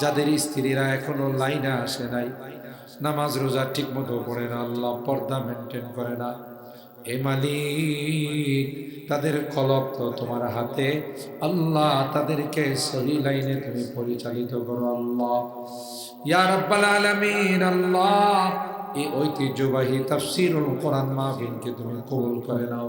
যাদের স্ত্রীরা এখনও লাইনে আসে নাই, নামাজ রোজা ঠিক মতো করে না, আল্লাহ পর্দা মেনটেন করে না। এ মালিক, তাদের কলব তো তোমার হাতে, আল্লাহ তাদেরকে সহি লাইনে তুমি পরিচালিত করো, আল্লাহ। আল্লাহ ঐতিহ্যবাহী তাফসীরুল কোরআন মাহফিলকে তুমি কবুল করে নাও।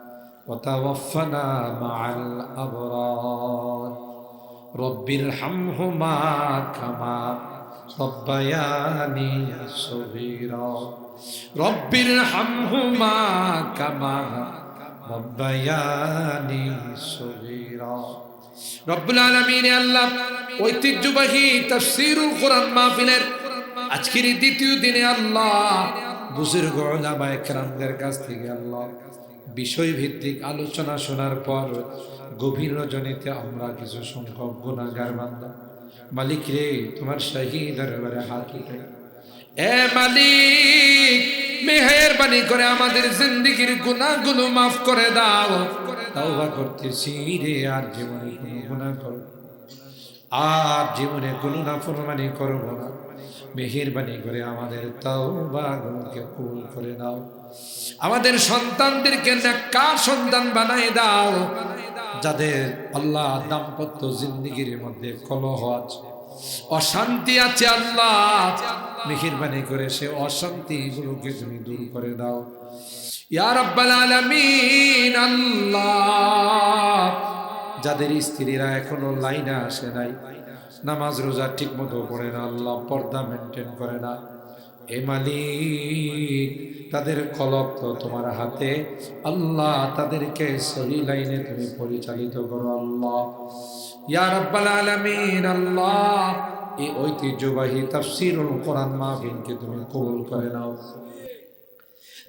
وتوفنا مع الأبرار رب ارحمهما كما ربياني صغيرا رب ارحمهما كما ربياني صغيرا রব্বুল আলমিন আল্লাহ ঐতিহ্যবাহী তাফসীরুল কোরআন মাহফিলের আজকের এই দ্বিতীয় দিনে আল্লাহ বুজুর্গ ওলামা একরামদের কাছ থেকে আল্লাহ বিষয় ভিত্তিক আলোচনা শোনার পর গভীর রজনীতে আমরা কিছু সংখ্যক গুণাগার বান্দা মালিক রে, তোমার শাহী দরবারে হাত উঠে এ মালিক, মেহেরবানি করে আমাদের জিন্দিগির গুনাহগুলো মাফ করে দাও। তাওবা করতেছি রে, আর জীবনে কোনো গুনাহ করব আর জীবনে কোনো নাফরমানি করব না। মেহেরবানি করে আমাদের তাওবাগুলোকে কবুল করে নাও। আমাদের সন্তানদেরকে কার সন্তান বানাই দাও, যাদের আল্লাহ দাম্পত্য জিন্দিগির মধ্যে কলহ আছে। অশান্তি আছে আল্লাহ, মেহেরবানি করে সে অশান্তি গুলোকে তুমি দূর করে দাও। ইয়া রাব্বাল আলামিন, আল্লাহ যাদের স্ত্রীরা এখনও লাইনে আসে নাই, নামাজ রোজা ঠিক মতো করে না, আল্লাহ পর্দা মেনটেন করে না। এ মালিক, তাদের কলব তো তোমার হাতে, আল্লাহ তাদেরকে সহি লাইনে তুমি পরিচালিত করো, আল্লাহ। ইয়া আলামিন, আল্লাহ, এই ঐতিহ্যবাহী তাফসীরুল কোরআন মাহফিলকে তুমি কবুল করে নাও।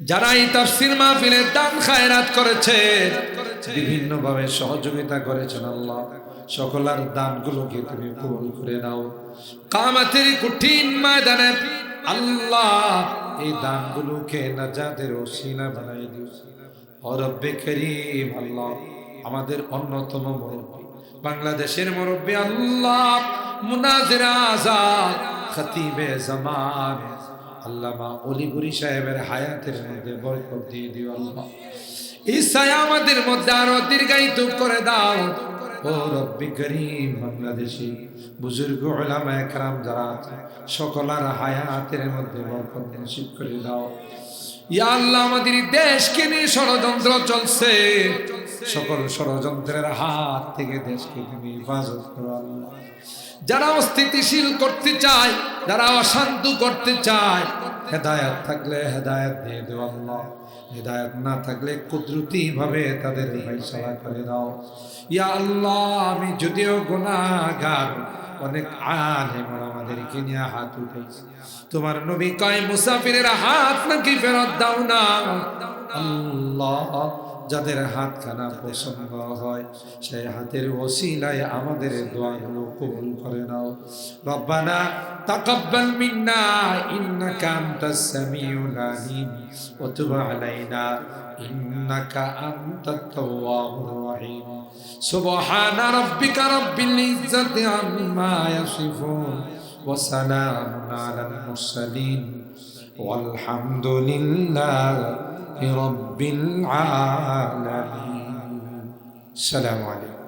যারা এই তাফসীর মাহফিলের দান খায়রাত করেছে বিভিন্ন ভাবে সহযোগিতা করেছেন আল্লাহ। সকলার দানগুলোকে তুমি কবুল করে নাও। কামাতের কঠিন ময়দানে আল্লাহ এই দানগুলোকে নাজাদের ওসিলা বানাই দিও। ও রব্বে করিম আল্লাহ, আমাদের অন্যতম মুরব্বী। বাংলাদেশের মুরব্বী আল্লাহ, মুনাজির আজাদ, খতিবে জামান। আল্লামা অলিগুরি সাহেবের হায়াতের মধ্যে বরকত দিয়ে দিও আল্লাহ। ঈসায় আমাদের মধ্যে আরও দীর্ঘায়িত করে দাও। যারা দেশকে নিয়ে ষড়যন্ত্র চলছে। সকল ষড়যন্ত্রের হাত থেকে দেশকে তুমি হেফাজত করো আল্লাহ। যারা অস্থিতিশীল করতে চায়, যারা অশান্ত করতে চায়, হেদায়াত থাকলে হেদায়াত দিয়ে দেওয়া আল্লাহ। হেদায়াত না থাকলে কুদরতি ভাবে তাদের ফেসলা করে দাও। ইয়া আল্লাহ, আমি যদিও গুণাগার অনেক আলেম আমাদেরকে নিয়ে হাত উঠেছি তোমার নবী কয়, মুসাফিরের হাত নাকি ফেরত দাও না। আল্লাহ যাদের হাতখানা পছন্দ হয় সেই হাতের ওসিলায় আমাদের দোয়াগুলো কবুল করে নাও রব্বানা তাকাব্বাল মিন্না ইন্নাকা আনতাস সামিউল আলিম ওয়া তুব আলাইনা ইন্নাকা আনতাত তাওয়াবুর রহিম সুবহানা রাব্বিকা রাব্বিল ইজ্জাতি আম্মা ইয়াসিফুন ওয়া সালামুন আলাল মুরসালিন والحمد لله رب العالمين السلام عليكم